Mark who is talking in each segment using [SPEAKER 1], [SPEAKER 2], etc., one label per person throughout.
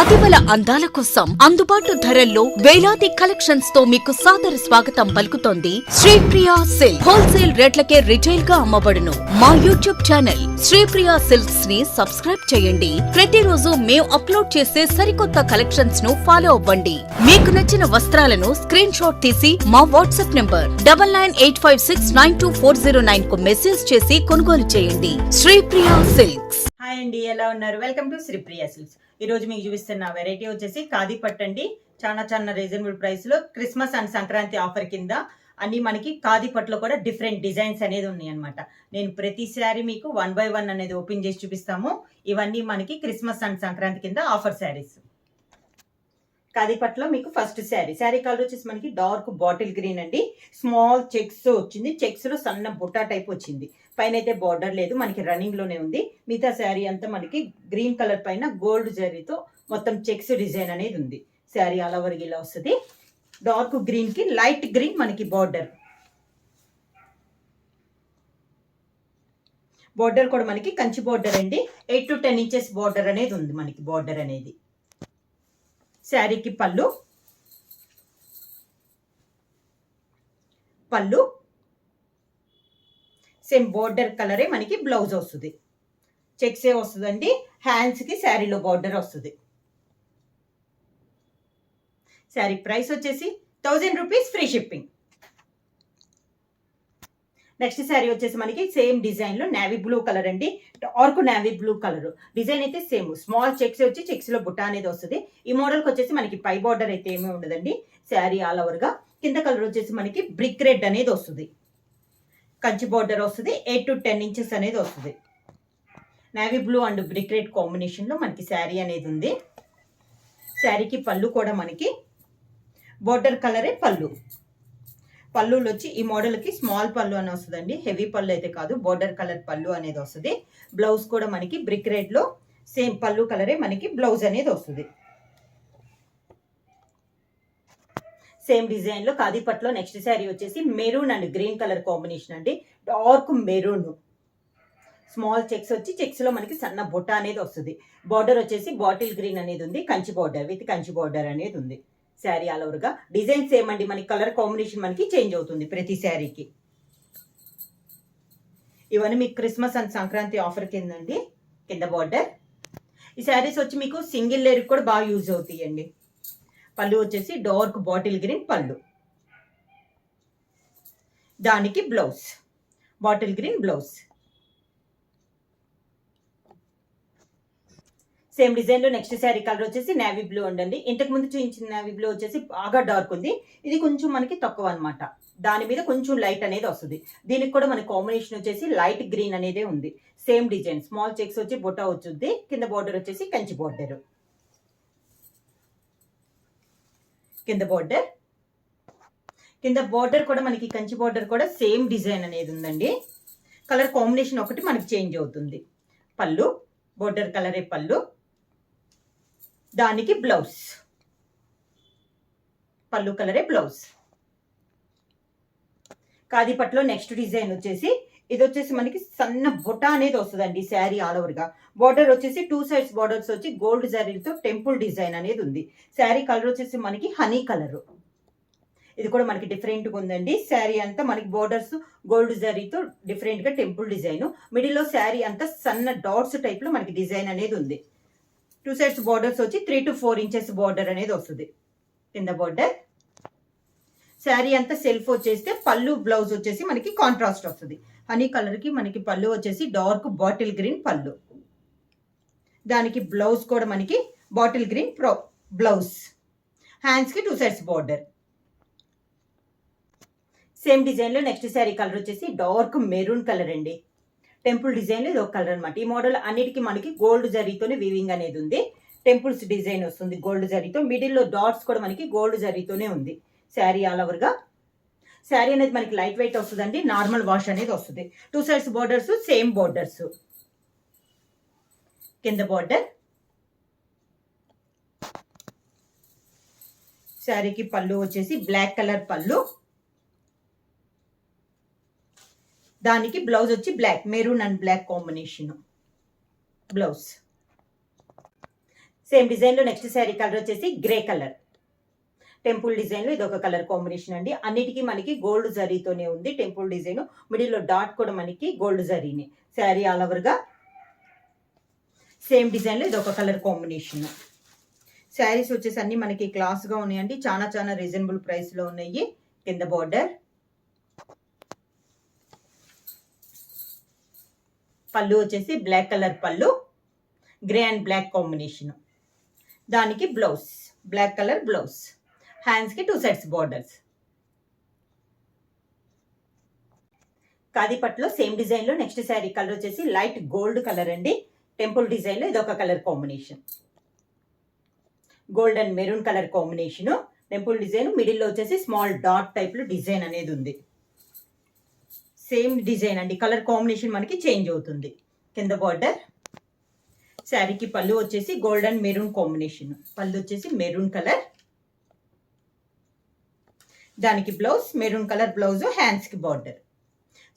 [SPEAKER 1] అతివల అందాల కోసం అందుబాటు ధరల్లో వేలాది కలెక్షన్స్తో మీకు సాదర స్వాగతం పలుకుతోంది శ్రీప్రియ సిల్క్ హోల్సేల్ రేట్లకే రిటైల్గా అమ్మబడును. మా యూట్యూబ్ ఛానల్ శ్రీప్రియ సిల్క్స్ని సబ్స్క్రైబ్ చేయండి. ప్రతిరోజు మేము అప్లోడ్ చేసే సరికొత్త కలెక్షన్స్ను ఫాలో అవ్వండి. మీకు నచ్చిన వస్త్రాలను స్క్రీన్ షాట్ తీసి మా WhatsApp number double nine eight five six nine two four zero నైన్కు message చేసి కొనుగోలు చేయండి. శ్రీప్రియ సిల్క్స్.
[SPEAKER 2] హాయ్ అండి ఎలా ఉన్నారు? వెల్కమ్ టు శ్రీప్రియ సిల్స్ ఈ రోజు మీకు చూపిస్తున్న వెరైటీ వచ్చేసి ఖాదీ అండి. చాలా చాలా రీజనబుల్ ప్రైస్లో క్రిస్మస్ అండ్ సంక్రాంతి ఆఫర్ కింద అన్ని మనకి ఖాదీ పట్టులో కూడా డిఫరెంట్ డిజైన్స్ అనేది ఉన్నాయి అనమాట నేను ప్రతిసారి మీకు వన్ బై వన్ అనేది ఓపెన్ చేసి చూపిస్తాము. ఇవన్నీ మనకి క్రిస్మస్ అండ్ సంక్రాంతి కింద ఆఫర్ శారీస్ ఖాదీ మీకు ఫస్ట్ శారీ. శారీ కలర్ వచ్చేసి మనకి డార్క్ బాటిల్ గ్రీన్ అండి. స్మాల్ చెక్స్ వచ్చింది. చెక్స్లో సన్న బుట్టా టైప్ వచ్చింది. పైన అయితే బార్డర్ లేదు. మనకి రన్నింగ్లోనే ఉంది. మిగతా శారీ అంతా మనకి గ్రీన్ కలర్ పైన గోల్డ్ జరీతో మొత్తం చెక్స్ డిజైన్ అనేది ఉంది. శారీ ఆల్ ఓవర్ ఇలా వస్తుంది. డార్క్ గ్రీన్కి లైట్ గ్రీన్ మనకి బార్డర్ బార్డర్ కూడా మనకి కంచి బార్డర్ అండి. Eight to ten inches border అనేది ఉంది మనకి బార్డర్ అనేది. శారీకి పళ్ళు. పళ్ళు. సేమ్ బోర్డర్ కలరే మనకి బ్లౌజ్ వస్తుంది. చెక్సే వస్తుందండి? హ్యాండ్స్కి శారీలో బార్డర్ వస్తుంది. శారీ ప్రైస్ వచ్చేసి thousand rupees free shipping. Next sari వచ్చేసి మనకి సేమ్ డిజైన్లో నావీ బ్లూ కలర్ అండి. ఆర్కు నావీ బ్లూ కలర్. డిజైన్ అయితే సేమ్. స్మాల్ చెక్స్ వచ్చి చెక్స్లో బుట్ట అనేది వస్తుంది. ఈ మోడల్కి వచ్చేసి మనకి పై బార్డర్ అయితే ఏమీ ఉండదండి. శారీ ఆల్ ఓవర్గా కింద కలర్ వచ్చేసి మనకి బ్రిక్ రెడ్ అనేది వస్తుంది. కంచి బార్డర్ వస్తుంది. ఎయిట్ టు టెన్ ఇంచెస్ అనేది వస్తుంది. Navy blue and brick red కాంబినేషన్లో మనకి శారీ అనేది ఉంది. శారీకి పళ్ళు కూడా మనకి. బోర్డర్ కలరే పళ్ళు. పళ్ళులు వచ్చి ఈ మోడల్కి స్మాల్ పళ్ళు అని వస్తుందండి. హెవీ పళ్ళు అయితే కాదు బోర్డర్ కలర్ పళ్ళు అనేది వస్తుంది. బ్లౌజ్ కూడా మనకి బ్రిక్ రెడ్లో సేమ్ పళ్ళు కలరే మనకి బ్లౌజ్ అనేది వస్తుంది. సేమ్ డిజైన్లో కాదీపట్లో నెక్స్ట్ శారీ వచ్చేసి maroon and green colour combination అండి. Dark maroon. స్మాల్ చెక్స్ వచ్చి చెక్స్లో మనకి సన్న బుట్ట అనేది వస్తుంది. బార్డర్ వచ్చేసి బాటిల్ గ్రీన్ అనేది ఉంది Kanchi border with Kanchi border అనేది ఉంది. శారీ ఆల్ ఓవర్గా. డిజైన్స్ ఏమండి? మనకి కలర్ కాంబినేషన్ మనకి చేంజ్ అవుతుంది ప్రతి శారీకి. ఇవన్నీ మీకు క్రిస్మస్ అండ్ సంక్రాంతి ఆఫర్ కిందండి కింద బార్డర్ ఈ శారీస్ వచ్చి మీకు సింగిల్ లేయర్ కూడా బాగా యూజ్ అవుతాయండి. పళ్ళు వచ్చేసి డార్క్ బాటిల్ గ్రీన్ పళ్ళు. దానికి blouse. Bottle green blouse. Same డిజైన్లో నెక్స్ట్ శారీ కలర్ వచ్చేసి నేవీ బ్లూ ఉండండి. ఇంతకు ముందు చూపించిన నేవీ బ్లూ వచ్చేసి బాగా డార్క్ ఉంది. ఇది కొంచెం మనకి తక్కువ అన్నమాట. దాని మీద కొంచెం లైట్ అనేది వస్తుంది. దీనికి కూడా మన కాంబినేషన్ వచ్చేసి లైట్ గ్రీన్ అనేది ఉంది. Same design. స్మాల్ చెక్స్ వచ్చి బొటా వచ్చుద్ది. కింద బార్డర్ వచ్చేసి కంచి బార్డర్ కింద బార్డర్ కింద బార్డర్ కూడా మనకి కంచి బార్డర్ కూడా సేమ్ డిజైన్ అనేది ఉందండి. కలర్ కాంబినేషన్ ఒకటి మనకి చేంజ్ అవుతుంది. పళ్ళు. బోర్డర్ కలరే పళ్ళు. దానికి బ్లౌజ్. పళ్ళు కలరే బ్లౌజ్. కాదిపట్లో నెక్స్ట్ డిజైన్ వచ్చేసి ఇది వచ్చేసి మనకి సన్న బుట్ట అనేది వస్తుందండి శారీ ఆల్ ఓవర్గా. బార్డర్ వచ్చేసి టూ సైడ్స్ బార్డర్స్ వచ్చి గోల్డ్ జరీలతో టెంపుల్ డిజైన్ అనేది ఉంది. శారీ కలర్ వచ్చేసి మనకి హనీ కలర్ ఇది కూడా మనకి డిఫరెంట్గా ఉందండి. శారీ అంతా మనకి బోర్డర్స్ గోల్డ్ జరీతో డిఫరెంట్గా టెంపుల్ డిజైన్ మిడిల్లో శారీ అంతా సన్న డాట్స్ టైప్లో మనకి డిజైన్ అనేది ఉంది. టూ సైడ్స్ బార్డర్స్ వచ్చి three to four inches border అనేది వస్తుంది. కింద బార్డర్ శారీ అంతా సెల్ఫ్ వచ్చేస్తే పళ్ళు బ్లౌజ్ వచ్చేసి మనకి కాంట్రాస్ట్ వస్తుంది. హనీ కలర్కి మనకి పళ్ళు వచ్చేసి డార్క్ బాటిల్ గ్రీన్ పళ్ళు. దానికి బ్లౌజ్ కూడా మనకి బాటిల్ గ్రీన్ ప్రో బ్లౌజ్ హ్యాండ్స్కి టూ సైడ్స్ బార్డర్ సేమ్ డిజైన్లో నెక్స్ట్ శారీ కలర్ వచ్చేసి డార్క్ మెరూన్ కలర్ అండి. టెంపుల్ డిజైన్ ఇది ఒక కలర్ అనమాట ఈ మోడల్ అన్నిటికీ మనకి గోల్డ్ జరీతోనే వీవింగ్ అనేది ఉంది. టెంపుల్స్ డిజైన్ వస్తుంది గోల్డ్ జరీతో. మిడిల్లో డాట్స్ కూడా మనకి గోల్డ్ జరీతోనే ఉంది. శారీ ఆల్ ఓవర్గా శారీ అనేది మనకి లైట్ వెయిట్ వస్తుందండి. నార్మల్ వాష్ అనేది వస్తుంది. Two sides borders same borders కింద బోర్డర్ శారీకి పళ్ళు వచ్చేసి బ్లాక్ కలర్ పళ్ళు. దానికి బ్లౌజ్ వచ్చి black maroon and black combination. Blouse. Same డిజైన్లో నెక్స్ట్ శారీ కలర్ వచ్చేసి గ్రే కలర్. టెంపుల్ డిజైన్లో ఇది ఒక కలర్ కాంబినేషన్ అండి. అన్నిటికీ మనకి గోల్డ్ జరీతోనే ఉంది. టెంపుల్ డిజైన్ మిడిల్లో డాట్ కూడా మనకి గోల్డ్ జరీనే. శారీ ఆల్ ఓవర్గా సేమ్ డిజైన్లో ఇది ఒక కలర్ కాంబినేషన్. శారీస్ వచ్చేసి అన్ని మనకి క్లాస్గా ఉన్నాయండి. చాలా చాలా రీజనబుల్ ప్రైస్లో ఉన్నాయి. కింద బార్డర్. పళ్ళు వచ్చేసి బ్లాక్ కలర్ పళ్ళు గ్రే అండ్ బ్లాక్ కాంబినేషన్. దానికి బ్లౌజ్ బ్లాక్ కలర్ బ్లౌజ్. హ్యాండ్స్కి టూ సెట్స్ బార్డర్స్ కాదిపట్లో సేమ్ డిజైన్లో నెక్స్ట్ శారీ కలర్ వచ్చేసి లైట్ గోల్డ్ కలర్ అండి. టెంపుల్ డిజైన్లో ఇది ఒక colour combination gold and maroon colour combination temple design మిడిల్లో వచ్చేసి స్మాల్ డాట్ టైప్లో డిజైన్ అనేది ఉంది. సేమ్ డిజైన్ అండి. కలర్ కాంబినేషన్ మనకి చేంజ్ అవుతుంది. కింద బార్డర్ శారీకి పళ్ళు వచ్చేసి గోల్డెన్ మెరూన్ కాంబినేషన్. పళ్ళు వచ్చేసి మెరూన్ కలర్. దానికి బ్లౌజ్ మెరూన్ కలర్ బ్లౌజ్ హ్యాండ్స్కి బార్డర్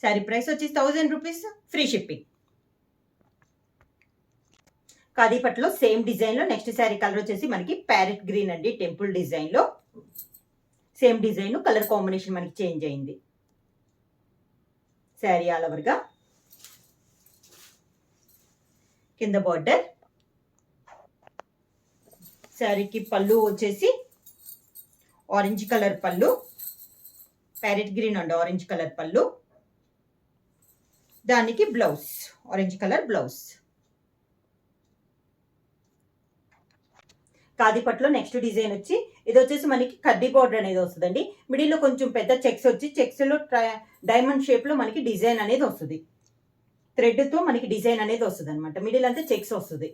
[SPEAKER 2] శారీ ప్రైస్ వచ్చేసి థౌజండ్ రూపీస్ ఫ్రీ షిప్పింగ్ కాదీపట్లో సేమ్ డిజైన్లో నెక్స్ట్ శారీ కలర్ వచ్చేసి మనకి ప్యారెట్ గ్రీన్ అండి టెంపుల్ డిజైన్లో సేమ్ డిజైన్ కలర్ కాంబినేషన్ మనకి చేంజ్ అయింది. శారీ ఆల్ ఓవర్గా కింద బార్డర్ శారీకి పళ్ళు వచ్చేసి ఆరెంజ్ కలర్ పళ్ళు. Parrot green and orange colour పళ్ళు. దానికి బ్లౌజ్ ఆరెంజ్ కలర్ బ్లౌజ్ కాదిపట్లో నెక్స్ట్ డిజైన్ వచ్చి ఇది వచ్చేసి మనకి కడ్డీ బార్డర్ అనేది వస్తుందండి. మిడిల్లో కొంచెం పెద్ద చెక్స్ వచ్చి చెక్స్లో డైమండ్ షేప్లో మనకి డిజైన్ అనేది వస్తుంది. థ్రెడ్తో మనకి డిజైన్ అనేది వస్తుంది అనమాట మిడిల్ అంతా చెక్స్ వస్తుంది.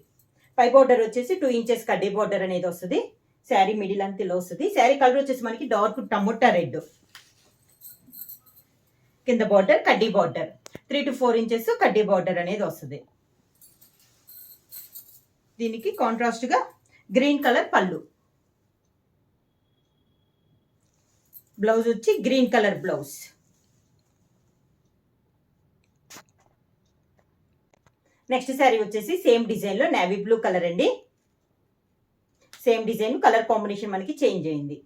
[SPEAKER 2] పై బార్డర్ వచ్చేసి టూ ఇంచెస్ కడ్డీ బార్డర్ అనేది వస్తుంది. శారీ మిడిల్ అంతా ఇలా వస్తుంది. శారీ కలర్ వచ్చేసి మనకి డార్క్ టమోటా రెడ్ కింద బార్డర్ కడ్డీ border three to four inches కడ్డీ బార్డర్ అనేది వస్తుంది. దీనికి కాంట్రాస్ట్గా గ్రీన్ కలర్ పళ్ళు బ్లౌజ్ వచ్చి green colour blouse next sari వచ్చేసి సేమ్ డిజైన్లో నేవీ బ్లూ కలర్ అండి. సేమ్ డిజైన్ కలర్ కాంబినేషన్ మనకి చేంజ్ అయింది.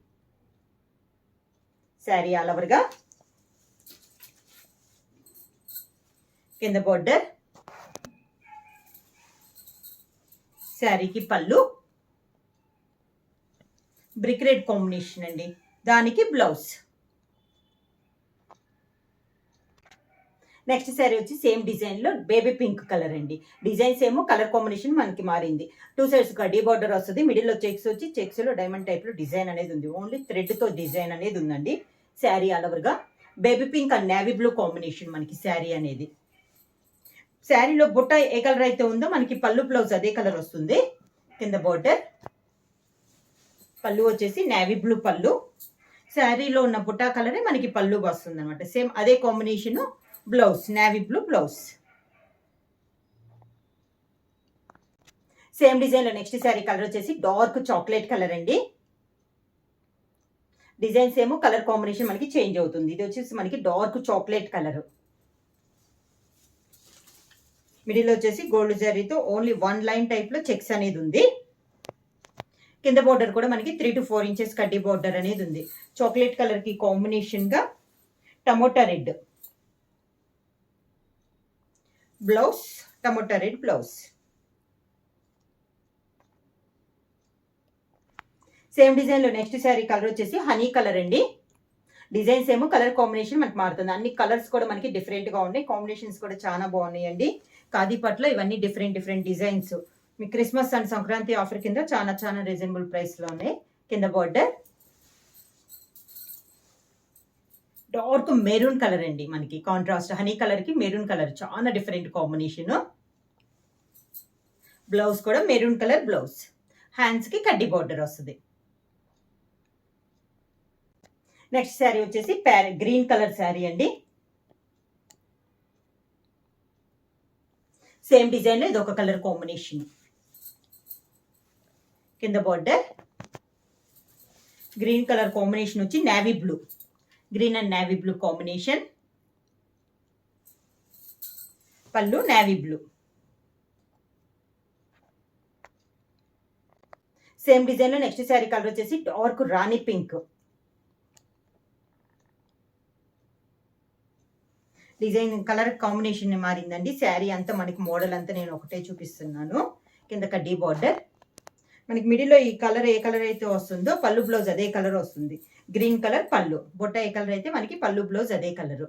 [SPEAKER 2] శారీ ఆల్ ఓవర్గా కింద బార్డర్ శారీకి పళ్ళు బ్రిక్ రెడ్ కాంబినేషన్ అండి. దానికి బ్లౌజ్. నెక్స్ట్ శారీ వచ్చి సేమ్ డిజైన్లో బేబీ పింక్ కలర్ అండి. డిజైన్స్ ఏమో కలర్ కాంబినేషన్ మనకి మారింది. టూ సైడ్స్ కడ్డీ బార్డర్ వస్తుంది. మిడిల్లో చెక్స్ వచ్చి చెక్స్లో డైమండ్ టైప్లో డిజైన్ అనేది ఉంది. ఓన్లీ థ్రెడ్తో డిజైన్ అనేది ఉందండి. Sari అలవర్గా baby pink and navy blue combination మనకి శారీ అనేది. శారీలో బుట్ట ఏ కలర్ అయితే ఉందో మనకి పళ్ళు బ్లౌజ్ అదే కలర్ వస్తుంది. కింద బార్డర్. పళ్ళు వచ్చేసి నేవీ బ్లూ పళ్ళు. శారీలో ఉన్న బుట్టా కలరే మనకి పళ్ళు వస్తుంది అనమాట సేమ్ అదే combination blouse navy blue blouse same డిజైన్లో నెక్స్ట్ శారీ కలర్ వచ్చేసి డార్క్ చాక్లెట్ కలర్ అండి. డిజైన్స్ ఏమో కలర్ కాంబినేషన్ మనకి చేంజ్ అవుతుంది. ఇది వచ్చేసి మనకి డార్క్ చాక్లెట్ కలర్ మిడిల్ వచ్చేసి గోల్డ్ జరీతో ఓన్లీ వన్ లైన్ టైప్లో చెక్స్ అనేది ఉంది. కింద బార్డర్ కూడా మనకి త్రీ టు ఫోర్ ఇంచెస్ కడ్డీ బోర్డర్ అనేది ఉంది. చాక్లెట్ కలర్కి కాంబినేషన్గా tomato red blouse tomato red blouse same డిజైన్లో నెక్స్ట్ శారీ కలర్ వచ్చేసి హనీ కలర్ అండి. డిజైన్స్ ఏమో కలర్ కాంబినేషన్ మనకి మారుతుంది. అన్ని కలర్స్ కూడా మనకి డిఫరెంట్గా ఉన్నాయి. కాంబినేషన్స్ కూడా చాలా బాగున్నాయండి. కాదీపట్లో ఇవన్నీ డిఫరెంట్ డిఫరెంట్ డిజైన్స్ మీ క్రిస్మస్ అండ్ సంక్రాంతి ఆఫర్ కింద చాలా చాలా రీజనబుల్ ప్రైస్లో ఉన్నాయి కింద బార్డర్ డార్క్ మెరూన్ కలర్ అండి మనకి. కాంట్రాస్ట్ హనీ కలర్కి మెరూన్ కలర్ చాలా డిఫరెంట్ కాంబినేషను బ్లౌజ్ కూడా మెరూన్ కలర్ బ్లౌజ్ హ్యాండ్స్కి కడ్డీ బార్డర్ వస్తుంది. నెక్స్ట్ శారీ వచ్చేసి ప్యారెట్ గ్రీన్ కలర్ శారీ అండి. సేమ్ డిజైన్లో ఇది ఒక కలర్ కాంబినేషన్ కింద బార్డర్ గ్రీన్ కలర్ కాంబినేషన్ వచ్చి navy blue green and navy blue combination పళ్ళు నేవీ బ్లూ సేమ్ డిజైన్లో నెక్స్ట్ శారీ కలర్ వచ్చేసి dark rani pink design colour combination మారిందండి. Sari అంతా మనకి మోడల్ అంతా నేను ఒకటే చూపిస్తున్నాను. కింద కడ్డీ బార్డర్ మనకి మిడిల్లో ఈ కలర్ ఏ కలర్ అయితే వస్తుందో పళ్ళు బ్లౌజ్ అదే కలర్ వస్తుంది. గ్రీన్ కలర్ పళ్ళు. బొట్ట ఏ కలర్ అయితే మనకి పళ్ళు బ్లౌజ్ అదే కలర్.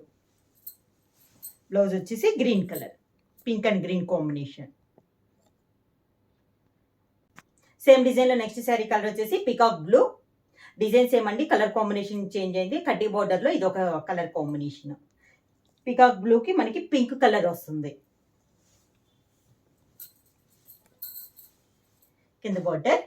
[SPEAKER 2] బ్లౌజ్ వచ్చేసి green colour. Pink and green combination. Same డిజైన్లో నెక్స్ట్ శారీ కలర్ వచ్చేసి పికాక్ బ్లూ. డిజైన్ సేమ్ అండి. కలర్ కాంబినేషన్ చేంజ్ అయింది. కడ్డీ బార్డర్లో ఇది ఒక కలర్ కాంబినేషన్. పికాక్ బ్లూకి మనకి పింక్ కలర్ వస్తుంది. కింద బార్డర్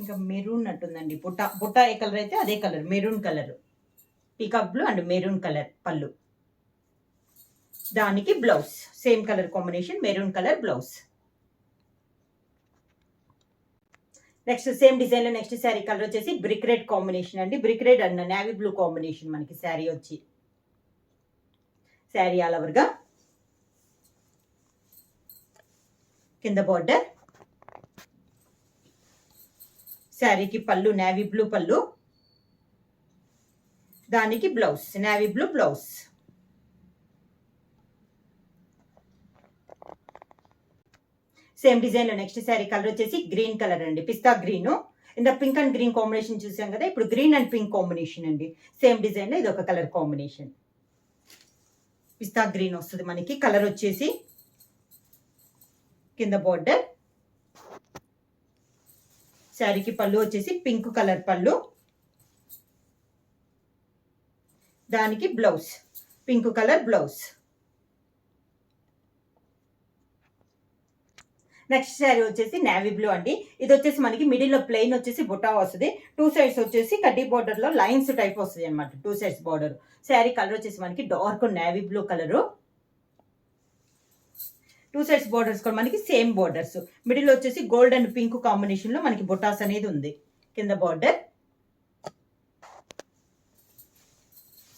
[SPEAKER 2] ఇంకా మెరూన్ అట్టుందండి బుట్ట. బుట్ట ఏ కలర్ అయితే అదే colour maroon colour. Peacock blue and maroon colour పళ్ళు. దానికి blouse same colour combination maroon colour blouse. Next same డిజైన్లో నెక్స్ట్ శారీ కలర్ వచ్చేసి బ్రిక్ రెడ్ కాంబినేషన్ అండి. Brick red and navy blue combination మనకి శారీ వచ్చి. శారీ ఆల్ ఓవర్గా కింద బార్డర్ శారీకి పళ్ళు నేవీ బ్లూ పళ్ళు. దానికి blouse navy blue blouse same డిజైన్లో నెక్స్ట్ శారీ కలర్ వచ్చేసి గ్రీన్ కలర్ అండి. పిస్తా గ్రీన్ ఇంత పింక్ అండ్ గ్రీన్ కాంబినేషన్ చూసాం కదా ఇప్పుడు గ్రీన్ అండ్ పింక్ కాంబినేషన్ అండి. సేమ్ డిజైన్లో ఇది ఒక కలర్ కాంబినేషన్ పిస్తా గ్రీన్ వస్తుంది మనకి. కలర్ వచ్చేసి కింద బార్డర్ శారీకి పళ్ళు వచ్చేసి పింక్ కలర్ పళ్ళు. దానికి blouse pink colour blouse next sari వచ్చేసి నేవీ బ్లూ అండి. ఇది వచ్చేసి మనకి మిడిల్లో ప్లెయిన్ వచ్చేసి బుటా వస్తుంది. టూ సైడ్స్ వచ్చేసి కడ్డీ బోర్డర్లో లైన్స్ టైప్ వస్తుంది అనమాట two sides border sari colour వచ్చేసి మనకి dark navy blue colour two sides borders కూడా మనకి సేమ్ బోర్డర్స్ మిడిల్ వచ్చేసి గోల్డ్ అండ్ పింక్ కాంబినేషన్లో మనకి బుటాస్ అనేది ఉంది. కింద బార్డర్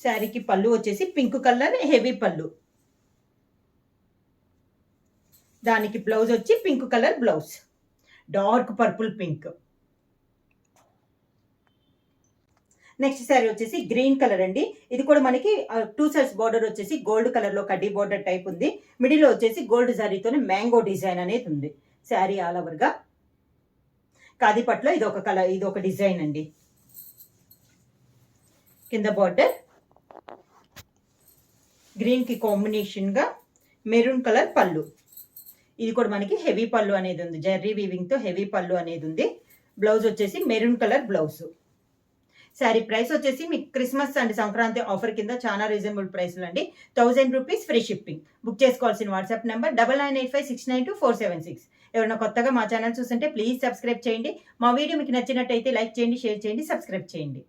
[SPEAKER 2] శారీకి పళ్ళు వచ్చేసి పింక్ కలర్ హెవీ పళ్ళు. దానికి బ్లౌజ్ వచ్చి pink colour blouse dark purple pink next sari వచ్చేసి గ్రీన్ కలర్ అండి. ఇది కూడా మనకి టూ సైడ్స్ బార్డర్ వచ్చేసి గోల్డ్ కలర్లో కడ్డీ బార్డర్ టైప్ ఉంది. మిడిల్ వచ్చేసి గోల్డ్ శారీతోనే మ్యాంగో డిజైన్ అనేది ఉంది. శారీ ఆల్ ఓవర్గా కాదిపట్లో ఇది ఒక కలర్ ఇది ఒక డిజైన్ అండి. కింద బార్డర్ గ్రీన్కి కాంబినేషన్గా మెరూన్ కలర్ పళ్ళు. ఇది కూడా మనకి హెవీ పళ్ళు అనేది ఉంది. జెర్రీ వీవింగ్తో హెవీ పళ్ళు అనేది ఉంది. బ్లౌజ్ వచ్చేసి maroon colour blouse sari price వచ్చేసి మీకు క్రిస్మస్ అండ్ సంక్రాంతి ఆఫర్ కింద చాలా రీజనబుల్ ప్రైస్లు అండి. Thousand rupees free shipping book చేసుకోవాల్సిన WhatsApp number double nine eight five six nine two four seven six ఎవరైనా కొత్తగా మా ఛానల్ చూస్తుంటే ప్లీజ్ సబ్స్క్రైబ్ చేయండి. మా వీడియో మీకు నచ్చినట్టయితే లైక్ చేయండి షేర్ చేయండి సబ్స్క్రైబ్ చేయండి.